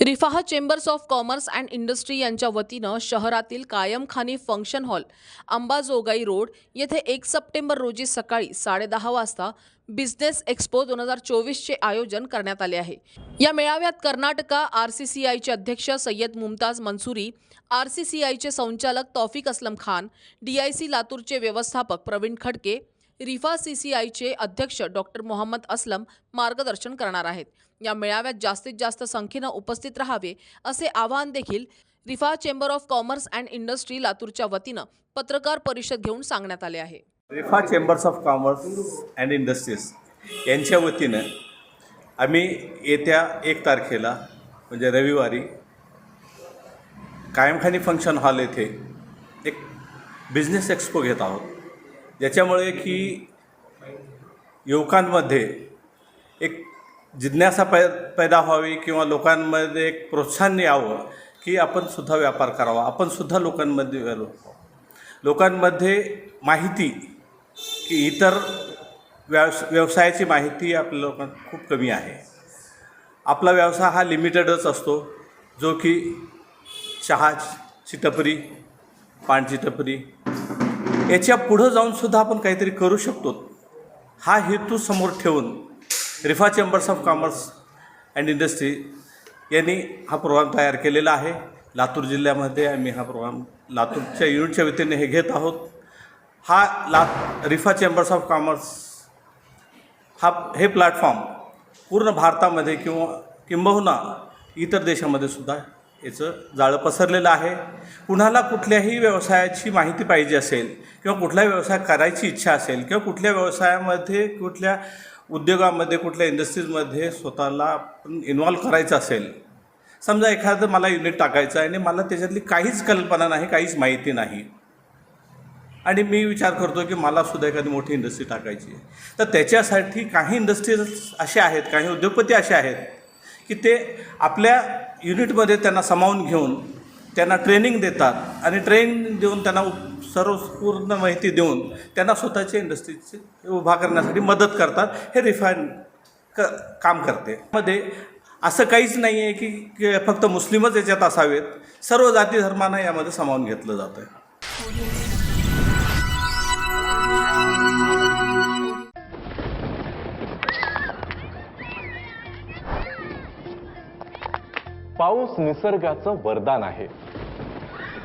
Rifah chambers of commerce and industry यांच्या वतीनं शहरातील Kayamkhani function hall Ambajogai road येथे एक सप्टेंबर रोजी सकाळी साडेदहा वाजता बिझनेस एक्स्पो दोन हजार चोवीसचे आयोजन करण्यात आले आहे. या मेळाव्यात कर्नाटका आर सी सी आयचे अध्यक्ष Sayyad Mumtaz Mansuri R C C आयचे संचालक Taufiq Aslam Khan D I C लातूरचे व्यवस्थापक प्रवीण खडके रिफा सी सी आयचे अध्यक्ष डॉक्टर मोहम्मद असलम मार्गदर्शन करणार आहेत. या मेळाव्यात जास्तीत जास्त संख्येनं उपस्थित राहावे असे आवाहन देखील Rifa chamber of commerce and industry लातूरच्या वतीनं पत्रकार परिषद घेऊन सांगण्यात आले आहे. Rifa chambers of commerce and industries यांच्या वतीनं आम्ही येत्या एक तारखेला म्हणजे रविवारी कायमखानी फंक्शन हॉल येथे एक बिझनेस एक्सपो घेत आहोत. ज्याच्यामुळे की युवकांमध्ये एक जिज्ञासा पै पैदा व्हावी किंवा लोकांमध्ये एक प्रोत्साहन यावं की आपण सुद्धा व्यापार करावा. आपण सुद्धा लोकांमध्ये व्यालो लोकांमध्ये माहिती की इतर व्यवस व्यवसायाची माहिती आपल्या लोकांना खूप कमी आहे. आपला व्यवसाय हा लिमिटेडच असतो. जो की चहाची टपरी पानची टपरी याच्या पुढं जाऊनसुद्धा आपण काहीतरी करू शकतो. हा हेतू समोर ठेवून Rifa chambers of commerce and industry यांनी हा प्रोग्राम तयार केलेला आहे. लातूर जिल्ह्यामध्ये आम्ही हा प्रोग्राम लातूरच्या युनिटच्या वतीने हे घेत आहोत. हा ला रिफा चेंबर्स ऑफ कॉमर्स हा हे प्लॅटफॉर्म पूर्ण भारतामध्ये किंवा किंबहुना इतर देशामध्ये सुद्धा याचं जाळं पसरलेलं आहे. कुणाला कुठल्याही व्यवसायाची माहिती पाहिजे असेल किंवा कुठला व्यवसाय करायची इच्छा असेल किंवा कुठल्या व्यवसायामध्ये कुठल्या उद्योगामध्ये कुठल्या इंडस्ट्रीजमध्ये स्वतःला इन्व्हॉल्व करायचं असेल. समजा एखादं मला युनिट टाकायचं आहे आणि मला त्याच्यातली काहीच कल्पना नाही काहीच माहिती नाही. आणि मी विचार करतो की मला सुद्धा एखादी मोठी इंडस्ट्री टाकायची आहे. तर त्याच्यासाठी काही इंडस्ट्रीज असे आहेत काही उद्योगपती असे आहेत की ते आपल्या युनिटमध्ये त्यांना सामावून घेऊन त्यांना ट्रेनिंग देतात. आणि ट्रेनिंग देऊन त्यांना सर्व पूर्ण माहिती देऊन त्यांना स्वतःच्या इंडस्ट्रीचे उभा करण्यासाठी मदत करतात. हे रिफाईन क काम करते. मध्ये असं काहीच नाही आहे की की फक्त मुस्लिमच याच्यात असावेत. सर्व जाती धर्मांना यामध्ये सामावून घेतलं जातं आहे पाऊस निसर्गाचं वरदान आहे.